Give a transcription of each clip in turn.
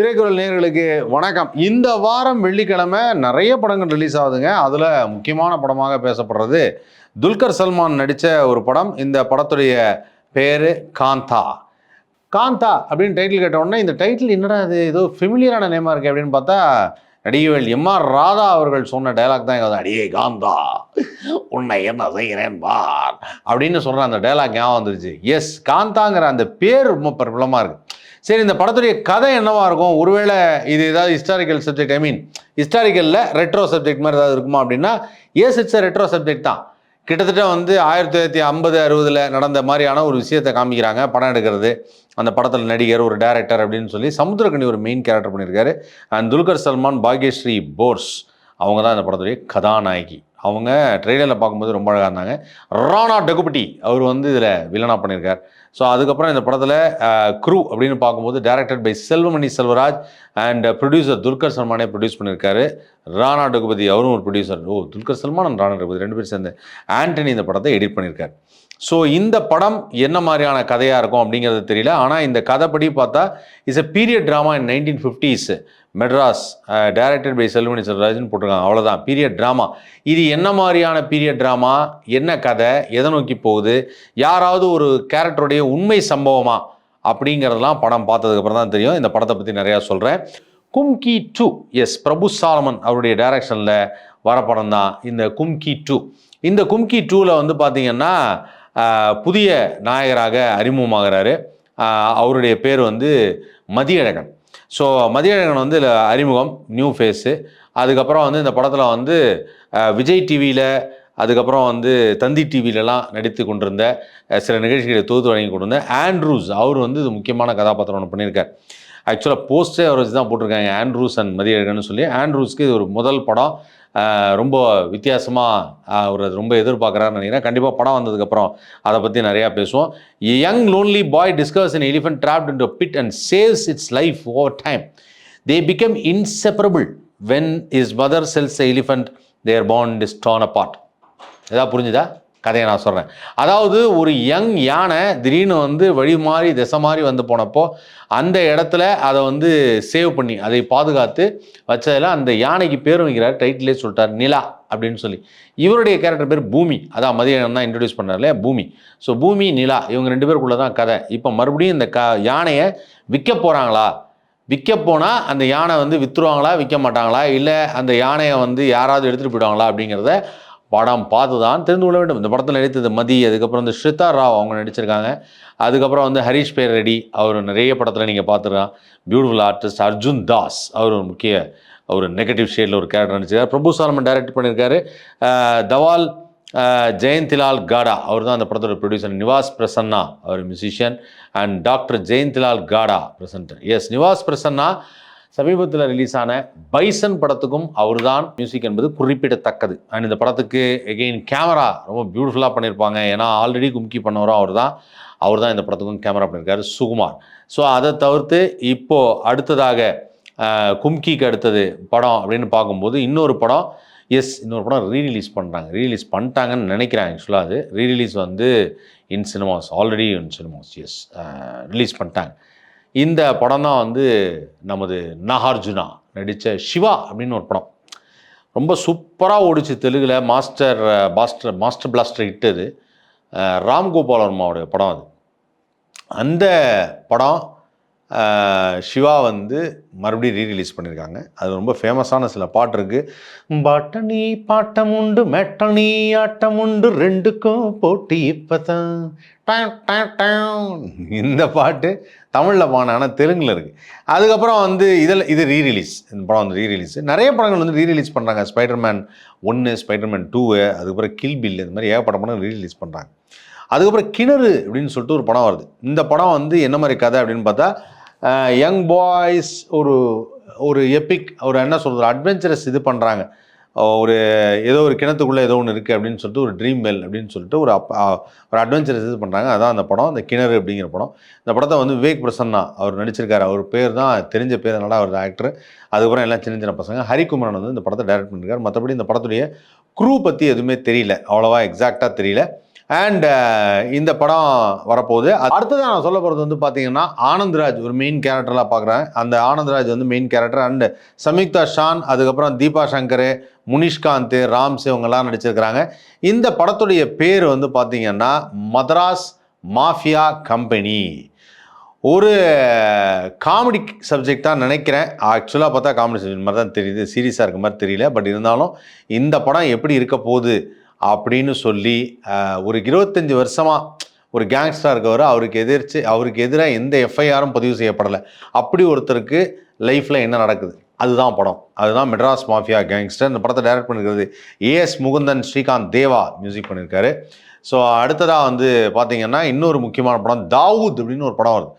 திரைக்குறள் நேர்களுக்கு வணக்கம். இந்த வாரம் வெள்ளிக்கிழமை நிறைய படங்கள் ரிலீஸ் ஆகுதுங்க. அதில் முக்கியமான படமாக பேசப்படுறது துல்கர் சல்மான் நடித்த ஒரு படம். இந்த படத்துடைய பேர் காந்தா. காந்தா அப்படின்னு டைட்டில் கேட்ட உடனே இந்த டைட்டில் என்னடா இது? ஏதோ ஃபெமிலியரான நேமாக இருக்கு அப்படின்னு பார்த்தா நடிகவேல் எம்ஆர் ராதா அவர்கள் சொன்ன டைலாக் தான் எங்க அடியே காந்தா உன்னை என்ன செய்கிறேன் பார்? அப்படின்னு சொல்கிற அந்த டைலாக் ஞாபகம் வந்துருச்சு. எஸ் காந்தாங்கிற அந்த பேர் ரொம்ப பிரபலமாக இருக்குது சரி இந்த படத்துடைய கதை என்னவா இருக்கும்? ஒருவேளை இது ஏதாவது ஹிஸ்டாரிக்கல் சப்ஜெக்ட் ஐ மீன் ஹிஸ்டாரிக்கலில் ரெட்ரோ சப்ஜெக்ட் மாதிரி ஏதாவது இருக்குமா அப்படின்னா ஏஸ் இட்ஸ் ரெட்ரோ சப்ஜெக்ட் தான். கிட்டத்தட்ட வந்து ஆயிரத்தி தொள்ளாயிரத்தி ஐம்பது அறுபதில் நடந்த மாதிரியான ஒரு விஷயத்தை காமிக்கிறாங்க படம் எடுக்கிறது. அந்த படத்தில் நடிகர் ஒரு டேரக்டர் அப்படின்னு சொல்லி சமுத்திரக்கணி ஒரு மெயின் கேரக்டர் பண்ணியிருக்காரு. அண்ட் துல்கர் சல்மான் பாக்யஸ்ரீ போர்ஸ் அவங்க தான் இந்த படத்துடைய கதாநாயகி. அவங்க ட்ரெய்லரில் பார்க்கும்போது ரொம்ப அழகாக இருந்தாங்க. ராணா டெகுபட்டி அவர் வந்து இதில் வில்லனாக பண்ணியிருக்கார். ஸோ அதுக்கப்புறம் இந்த படத்தில் க்ரூ அப்படின்னு பார்க்கும்போது directed by Selvamani Selvaraj and producer Dulquer சல்மானே produce பண்ணியிருக்காரு. ராணா டகுபதி அவரும் ஒரு ப்ரொடியூசர் ஓ துல்கர் சல்மான் அண்ட் ராணா டகுபதி ரெண்டு பேரும் சேர்ந்து ஆண்டனி இந்த படத்தை எடிட் பண்ணியிருக்காரு. ஸோ இந்த படம் என்ன மாதிரியான கதையாக இருக்கும் அப்படிங்கிறது தெரியல. ஆனால் இந்த கதைப்படி பார்த்தா is a period drama in nineteen fifties Madras directed by Selvamani Selvarajan போட்டிருக்காங்க. அவ்வளோதான் பீரியட் ட்ராமா இது என்ன மாதிரியான பீரியட் ட்ராமா என்ன கதை? எதை நோக்கி போகுது? யாராவது ஒரு கேரக்டருடைய உண்மை சம்பவமா? அப்படிங்கிறதெல்லாம் படம் பார்த்ததுக்கப்புறம் தான் தெரியும். இந்த படத்தை பற்றி நிறையா சொல்கிறேன் கும்கி டூ. எஸ் பிரபு சாலமன் அவருடைய டைரக்ஷனில் வர படம் தான். இந்த கும்கி டூ. இந்த கும்கி டூவில் வந்து பார்த்திங்கன்னா புதிய நாயகராக அறிமுகமாகிறாரு. அவருடைய பேர் வந்து மதியழகன். ஸோ மதியழகன் வந்து இதில் அறிமுகம் நியூ ஃபேஸு அதுக்கப்புறம் வந்து இந்த படத்தில் வந்து விஜய் டிவியில் அதுக்கப்புறம் வந்து தந்தி டிவிலலாம் நடித்து கொண்டிருந்த சில நிகழ்ச்சிகளை தொகுத்து வழங்கி கொண்டிருந்த ஆண்ட்ரூஸ் அவர் வந்து இது முக்கியமான கதாபாத்திரம் ஒன்று பண்ணியிருக்கார். ஆக்சுவலாக போஸ்டே அவர் வச்சு தான் போட்டிருக்காங்க ஆண்ட்ரூஸ் அண்ட் மதியழகன் சொல்லி. ஆண்ட்ரூஸ்க்கு இது ஒரு முதல் படம். ரொம்ப வித்தியாசமாக ஒரு ரொம்ப எதிர்பார்க்குறாருன்னு நினைக்கிறேன் கண்டிப்பாக படம் வந்ததுக்கப்புறம் அதை பற்றி நிறையா பேசுவோம் young lonely boy discovers an elephant trapped in pit and saves its life over time they become inseparable when his mother sells elephant their bond is torn apart ஏதாவது புரிஞ்சுதா கதையை நான் சொல்கிறேன் அதாவது ஒரு யங் யானை திடீர்னு வந்து வழி மாறி திசை மாறி வந்து போனப்போ அந்த இடத்துல அதை வந்து சேவ் பண்ணி அதை பாதுகாத்து வச்சதில் அந்த யானைக்கு பேர் வைக்கிறார் டைட்டிலே சொல்லிட்டார் நிலா அப்படின்னு சொல்லி. இவருடைய கேரக்டர் பேர் பூமி. அதான் மதியம் தான் இன்ட்ரடியூஸ் பண்ணார் இல்லையா பூமி. ஸோ பூமி நிலா இவங்க ரெண்டு பேருக்குள்ள தான் கதை. இப்போ மறுபடியும் இந்த க யானையை விற்க போகிறாங்களா விற்க போனால் அந்த யானை வந்து விற்றுருவாங்களா விற்க மாட்டாங்களா? இல்லை அந்த யானையை வந்து யாராவது எடுத்துகிட்டு போயிடுவாங்களா அப்படிங்கிறத படம் பார்த்து தான் தெரிந்து கொள்ள வேண்டும். இந்த படத்தில் நடித்தது மதி அதுக்கப்புறம் வந்து ஸ்ரிதா ராவ் அவங்க நடிச்சிருக்காங்க. அதுக்கப்புறம் வந்து ஹரிஷ் பேர் ரெடி. அவர் நிறைய படத்தில் நீங்கள் பார்த்துருக்கலாம் பியூட்டிஃபுல் ஆர்டிஸ்ட் அர்ஜுன் தாஸ். அவர் ஒரு முக்கிய ஒரு நெகட்டிவ் ஷேடில் ஒரு கேரக்டர் நடிச்சிருக்காரு. பிரபு சாலமன் டைரக்ட் பண்ணியிருக்காரு தவால் ஜெயந்திலால் காடா. அவர் தான் அந்த படத்தோட producer Nivas Prasanna our musician and doctor Jayantilal Gada presenter S Nivas Prasanna சமீபத்தில் ரிலீஸ் ஆன பைசன் படத்துக்கும் அவர் தான் மியூசிக் என்பது குறிப்பிடத்தக்கது. அண்ட் இந்த படத்துக்கு எகெயின் கேமரா ரொம்ப பியூட்டிஃபுல்லாக பண்ணியிருப்பாங்க ஏன்னா ஆல்ரெடி கும்கி பண்ணவரும் அவர் தான் அவர் தான் இந்த படத்துக்கும் கேமரா பண்ணியிருக்காரு சுகுமார். ஸோ அதை தவிர்த்து இப்போது அடுத்ததாக கும்கிக்கு அடுத்தது படம் அப்படின்னு பார்க்கும்போது இன்னொரு படம் எஸ் இன்னொரு படம் ரீரிலீஸ் பண்ணுறாங்க ரீரிலீஸ் பண்ணிட்டாங்கன்னு நினைக்கிறேன் ஆக்சுவலாக அது. ரீரிலீஸ் வந்து in cinemas already in cinemas S release பண்ணிட்டாங்க. இந்த படம் தான் வந்து நமது நாகார்ஜுனா நடித்த சிவா அப்படின்னு ஒரு படம். ரொம்ப சூப்பராக ஓடிச்சு தெலுங்கில். மாஸ்டர் பாஸ்டர் மாஸ்டர் பிளாஸ்டர் இட்டது அது. ராம் வர்மாவுடைய படம் அது. அந்த படம் சிவா வந்து மறுபடியும் ரீரிலீஸ் பண்ணியிருக்காங்க அது ரொம்ப ஃபேமஸான சில பாட்டு இருக்குது பாட்டணி பாட்டம் உண்டு மெட்டணி ஆட்டம் உண்டு ரெண்டுக்கும் போட்டி இப்போதான். இந்த பாட்டு தமிழில் பாடின ஆனால் தெலுங்கில் இருக்குது அதுக்கப்புறம் வந்து இதில் இது ரீரிலீஸ் இந்த படம் வந்து ரீரிலீஸ் நிறைய படங்கள் வந்து ரீரிலீஸ் பண்ணுறாங்க ஸ்பைடர்மேன் ஒன்று ஸ்பைடர்மேன் டூவு அதுக்கப்புறம் கில் பில் இந்த மாதிரி ஏகப்பட்ட படம் ரீரிலீஸ் பண்ணுறாங்க அதுக்கப்புறம் கிணறு அப்படின்னு சொல்லிட்டு ஒரு படம் வருது. இந்த படம் வந்து என்ன மாதிரி கதை அப்படின்னு பார்த்தா யங் பாய்ஸ் ஒரு ஒரு எபிக் ஒரு என்ன சொல்கிறது அட்வென்ச்சரஸ் இது பண்ணுறாங்க ஒரு ஏதோ ஒரு கிணத்துக்குள்ளே ஏதோ ஒன்று இருக்குது அப்படின்னு சொல்லிட்டு ஒரு ட்ரீம் வெல் அப்படின்னு சொல்லிட்டு ஒரு ஒரு அட்வென்ச்சரஸ் இது பண்ணுறாங்க அதான் அந்த படம் அந்த கிணறு அப்படிங்கிற படம். இந்த படத்தை வந்து விவேக் பிரசன்னா அவர் நடிச்சிருக்காரு. அவர் பேர் தான் தெரிஞ்ச பேர் நல்லா அவர் ஆக்டர் அதுக்கப்புறம் எல்லாம் சின்ன சின்ன பசங்க. ஹரிகுமரன் வந்து இந்த படத்தை டைரக்ட் பண்ணியிருக்காரு மற்றபடி இந்த படத்துடைய க்ரூ பற்றி எதுவுமே தெரியல. அவ்வளோவா எக்ஸாக்டாக தெரியல. அண்ட் uh, இந்த படம் வரப்போகுது. அடுத்ததான் நான் சொல்ல போகிறது வந்து பார்த்தீங்கன்னா ஆனந்த்ராஜ் ஒரு மெயின் கேரக்டராக பார்க்குறேன் அந்த ஆனந்த்ராஜ் வந்து main character and Samyuktha Shan அதுக்கப்புறம் தீபா சங்கர் முனிஷ்காந்த் ராம்ஸ் இவங்கெல்லாம் நடிச்சிருக்கிறாங்க. இந்த படத்துடைய பேர் வந்து பார்த்தீங்கன்னா மதராஸ் மாஃபியா கம்பெனி. ஒரு காமெடி சப்ஜெக்ட் தான் நினைக்கிறேன். ஆக்சுவலாக பார்த்தா காமெடி சப்ஜெக்ட் மாதிரி தான் தெரியுது. சீரியஸாக இருக்க மாதிரி தெரியல. பட் இருந்தாலும் இந்த படம் எப்படி இருக்க போகுது அப்படின்னு சொல்லி ஒரு இருபத்தஞ்சி வருஷமாக ஒரு கேங்ஸ்டராக இருக்கவர் அவருக்கு எதிர்த்து அவருக்கு எதிராக எந்த எஃப்ஐஆரும் பதிவு செய்யப்படலை. அப்படி ஒருத்தருக்கு லைஃப்பில் என்ன நடக்குது? அதுதான் படம். அதுதான் மெட்ராஸ் மாஃபியா கேங்ஸ்டர் இந்த படத்தை direct பண்ணிருக்கிறது A S Mukundan Srikanth Deva music பண்ணியிருக்காரு ஸோ அடுத்ததாக வந்து பார்த்தீங்கன்னா இன்னொரு முக்கியமான படம் தாவூத் அப்படின்னு ஒரு படம் வருது.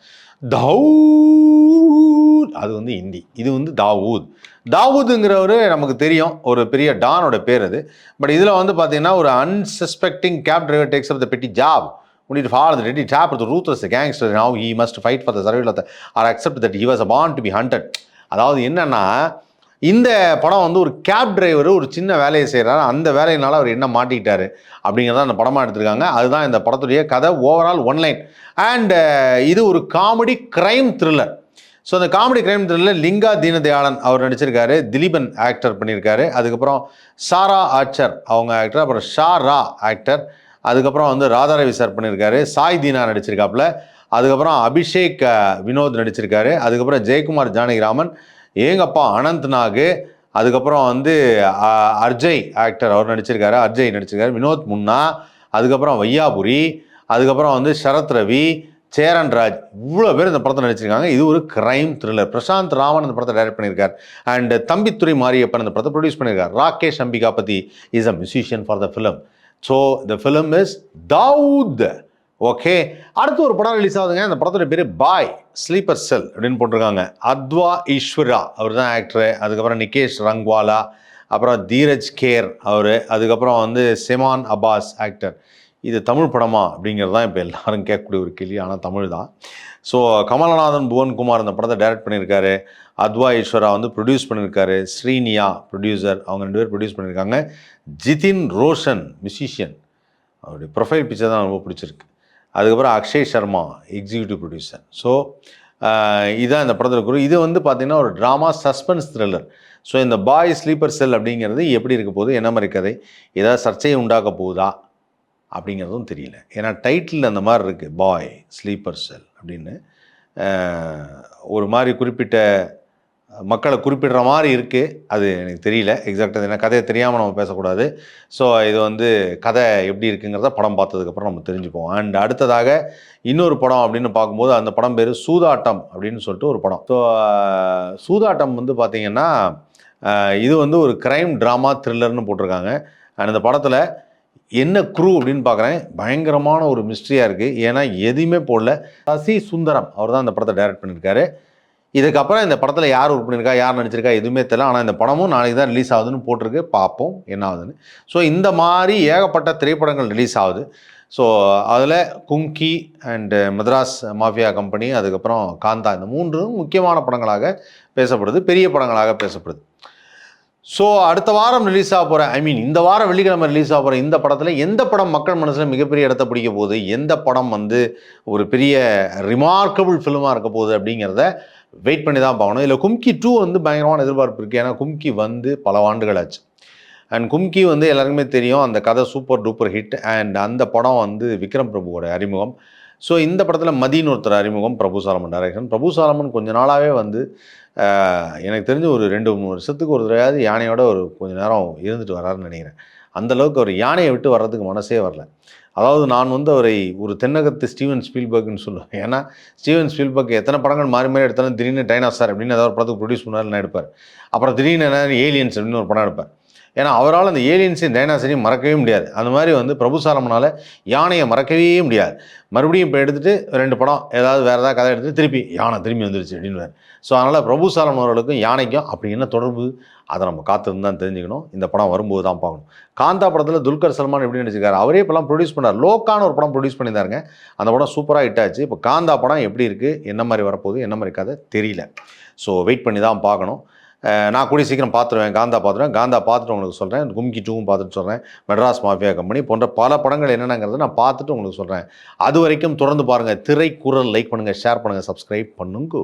தாவூத்! அது வந்து ஹிந்தி. இது வந்து தாவூத். தாவூதுங்கிறவர் நமக்கு தெரியும். ஒரு பெரிய டானோட பேர் அது. பட் இதில் வந்து பார்த்தீங்கன்னா ஒரு unsuspecting cab driver takes up the petty job We need to follow the ready tap of the must fight for the must fight or accept that of the or accept that அதாவது என்னன்னா இந்த படம் வந்து ஒரு cab driver ஒரு சின்ன வேலையை செய்கிறாரு அந்த வேலையினால அவர் என்ன மாட்டிக்கிட்டாரு அப்படிங்கிறத அந்த படமாக எடுத்திருக்காங்க. அதுதான் இந்த படத்துடைய கதை ஓவரால் ஒன்லைன் அண்ட் இது ஒரு காமெடி க்ரைம் த்ரில்லர் ஸோ அந்த comedy crime thriller Linga Deenadayalan அவர் நடிச்சிருக்காரு. திலீபன் ஆக்டர் பண்ணியிருக்காரு. அதுக்கப்புறம் சாரா ஆச்சர் அவங்க ஆக்டர் அப்புறம் ஷா ரா ஆக்டர் அதுக்கப்புறம் வந்து ராதாரவி சார் பண்ணியிருக்காரு. சாய் தீனா நடிச்சிருக்காப்புல. அதுக்கப்புறம் அபிஷேக் வினோத் நடிச்சிருக்காரு. அதுக்கப்புறம் ஜெயக்குமார் ஜானகிராமன் ஏங்கப்பா அனந்த் நாகு அதுக்கப்புறம் வந்து அர்ஜய் ஆக்டர் அவர் நடிச்சிருக்காரு. அர்ஜய் நடிச்சிருக்காரு. வினோத் முன்னா அதுக்கப்புறம் வையாபுரி அதுக்கப்புறம் வந்து சரத் ரவி சேரன் ராஜ் இவ்வளோ பேர் இந்த படத்தில் நடிச்சிருக்காங்க. இது ஒரு கிரைம் த்ரில்லர் பிரசாந்த் ராமன் இந்த படத்தை டைரக்ட் பண்ணியிருக்கார். அண்ட் தம்பித்துறை மாரியப்பன் இந்த படத்தை ப்ரொடியூஸ் பண்ணியிருக்கார். Rakesh Ambikapathy is a musician for the film so the film is Dawood okay அடுத்து ஒரு படம் ரிலீஸ் ஆகுதுங்க. அந்த படத்தோட பேர் பாய் ஸ்லீப்பர் செல் அப்படின்னு போட்டிருக்காங்க. அத்வா ஈஸ்வரா அவர் தான் ஆக்டரு அதுக்கப்புறம் நிகேஷ் ரங்வாலா அப்புறம் தீரஜ் கேர் அவர். அதுக்கப்புறம் வந்து செமான் அபாஸ் ஆக்டர் இது தமிழ் படமா அப்படிங்கிறது தான் இப்போ எல்லாரும் கேட்கக்கூடிய ஒரு கேள்வி ஆனால் தமிழ் தான். ஸோ கமலநாதன் புவன்குமார் அந்த படத்தை டைரக்ட் பண்ணியிருக்காரு. அத்வா ஈஸ்வரா வந்து ப்ரொடியூஸ் பண்ணியிருக்காரு. ஸ்ரீனியா ப்ரொடியூசர் அவங்க ரெண்டு பேர் ப்ரொடியூஸ் பண்ணியிருக்காங்க. ஜிதின் ரோஷன் மியூசிஷியன் அவருடைய ப்ரொஃபைல் பிக்சர் தான் ரொம்ப பிடிச்சிருக்கு. அதுக்கப்புறம் Akshay Sharma executive producer so இதான் இந்த படத்தில் குரு. இது வந்து பார்த்திங்கன்னா ஒரு ட்ராமா சஸ்பென்ஸ் த்ரில்லர் ஸோ இந்த பாய் ஸ்லீப்பர் செல் அப்படிங்கிறது எப்படி இருக்க போகுது? என்ன மாதிரி கதை? ஏதாவது சர்ச்சையை உண்டாக்க போகுதா? அப்படிங்கிறதும் தெரியல. ஏன்னா டைட்டில் அந்த மாதிரி இருக்குது பாய் ஸ்லீப்பர் செல் அப்படின்னு. ஒரு மாதிரி குறிப்பிட்ட மக்களை குறிப்பிடுற மாதிரி இருக்குது அது எனக்கு தெரியல. எக்ஸாக்டாக ஏன்னா கதையை தெரியாமல் நம்ம பேசக்கூடாது. ஸோ இது வந்து கதை எப்படி இருக்குங்கிறத படம் பார்த்ததுக்கப்புறம் நம்ம தெரிஞ்சுப்போம் அண்ட் அடுத்ததாக இன்னொரு படம் அப்படின்னு பார்க்கும்போது அந்த படம் பேர் சூதாட்டம் அப்படின்னு சொல்லிட்டு ஒரு படம். ஸோ சூதாட்டம் வந்து பார்த்திங்கன்னா இது வந்து ஒரு க்ரைம் ட்ராமா த்ரில்லர்னு போட்டிருக்காங்க. அண்ட் அந்த படத்தில் என்ன குரூ அப்படின்னு பார்க்குறேன். பயங்கரமான ஒரு மிஸ்ட்ரியாக இருக்குது ஏன்னா எதையுமே போடல. சசி சுந்தரம் அவர் தான் இந்த படத்தை டைரக்ட் பண்ணியிருக்காரு இதுக்கப்புறம் இந்த படத்தில் யார் ஒர்க் பண்ணியிருக்கா யார் நடிச்சிருக்கா எதுவுமே தெரியல. ஆனால் இந்த படமும் நாளைக்கு தான் ரிலீஸ் ஆகுதுன்னு போட்டிருக்கு. பார்ப்போம் என்ன ஆகுதுன்னு. ஸோ இந்த மாதிரி ஏகப்பட்ட திரைப்படங்கள் ரிலீஸ் ஆகுது. ஸோ அதில் Kumki and Madras mafia company அதுக்கப்புறம் காந்தா இந்த மூன்றும் முக்கியமான படங்களாக பேசப்படுது பெரிய படங்களாக பேசப்படுது. ஸோ அடுத்த வாரம் ரிலீஸ் ஆக போகிற ஐ மீன் இந்த வாரம் வெள்ளிக்கிழமை ரிலீஸ் ஆக போகிற இந்த படத்தில் எந்த படம் மக்கள் மனசில் மிகப்பெரிய இடத்த பிடிக்க போகுது? எந்த படம் வந்து ஒரு பெரிய ரிமார்க்கபிள் ஃபிலிமாக இருக்க போகுது அப்படிங்கிறத வெயிட் பண்ணி தான் பார்க்கணும். இதில் கும்கி டூ வந்து பயங்கரமான எதிர்பார்ப்பு இருக்குது ஏன்னா கும்கி வந்து பல ஆண்டுகள் ஆச்சு. அண்ட் கும்கி வந்து எல்லாருக்குமே தெரியும் அந்த கதை சூப்பர் டூப்பர் ஹிட் அண்ட் அந்த படம் வந்து விக்ரம் பிரபுவோட அறிமுகம். ஸோ இந்த படத்தில் மதின்னு ஒருத்தர் அறிமுகம் பிரபு சாலமன் டைரக்ஷன் பிரபு சாலமன் கொஞ்ச நாளாகவே வந்து எனக்கு தெரிஞ்சு ஒரு ரெண்டு மூணு வருஷத்துக்கு ஒரு தடவையாவது யானையோட ஒரு கொஞ்ச நேரம் இருந்துட்டு வராருன்னு நினைக்கிறேன். அந்தளவுக்கு அவர் யானையை விட்டு வர்றதுக்கு மனசே வரல. அதாவது நான் வந்து அவரை ஒரு தென்னகத்து ஸ்டீவன் ஸ்பீல்பர்க்னு சொல்லுவேன். ஏன்னா ஸ்டீவன் ஸ்பீல்பர்க் எத்தனை படங்கள் மாறி மாறி எடுத்தாலும் திடீர்னு டைனாசார் அப்படின்னு ஏதாவது ஒரு படத்துக்கு ப்ரொடியூஸ் பண்ணாருன்னு எடுப்பார் அப்புறம் திடீர்னு என்ன ஏலியன்ஸ் அப்படின்னு ஒரு படம் எடுப்பார் ஏன்னா அவரால் அந்த ஏலியன்ஸையும் டைனாசரையும் மறக்கவே முடியாது. அந்த மாதிரி வந்து பிரபுசாலமனால யானையை மறக்கவே முடியாது. மறுபடியும் இப்போ எடுத்துகிட்டு ரெண்டு படம் ஏதாவது வேறு ஏதாவது கதை எடுத்துகிட்டு திருப்பி யானை திரும்பி வந்துருச்சு அப்படின்னு ஸோ அதனால் பிரபு சாலமன் அவர்களுக்கும் யானைக்கும் அப்படி என்ன தொடர்பு? அதை நம்ம காத்திருந்து தான் தெரிஞ்சுக்கணும். இந்த படம் வரும்போது தான் பார்க்கணும். காந்தா படத்தில் துல்கர் சல்மான் எப்படி நடிச்சிருக்காரு. அவரே இப்போலாம் ப்ரொடியூஸ் பண்ணார். லோக்கான ஒரு படம் ப்ரொடியூஸ் பண்ணியிருந்தாருங்க. அந்த படம் சூப்பராக ஹிட் ஆச்சு. இப்போ காந்தா படம் எப்படி இருக்குது என்ன மாதிரி வரப்போகுது? என்ன மாதிரி கதை? தெரியல. ஸோ வெயிட் பண்ணி தான் பார்க்கணும். நான் கூடிய சீக்கிரம் பார்த்துருவேன் காந்தா பார்த்துருவேன் காந்தா பார்த்துட்டு உங்களுக்கு சொல்கிறேன் கும்கி டூவும் பார்த்துட்டு சொல்கிறேன் மெட்ராஸ் மாஃபியா கம்பெனி போன்ற பல படங்கள் என்னென்னங்கிறத நான் பார்த்துட்டு உங்களுக்கு சொல்கிறேன் அது வரைக்கும் தொடர்ந்து பாருங்கள் திரைக்குறள் லைக் பண்ணுங்கள் ஷேர் பண்ணுங்கள் சப்ஸ்கிரைப் பண்ணுங்க.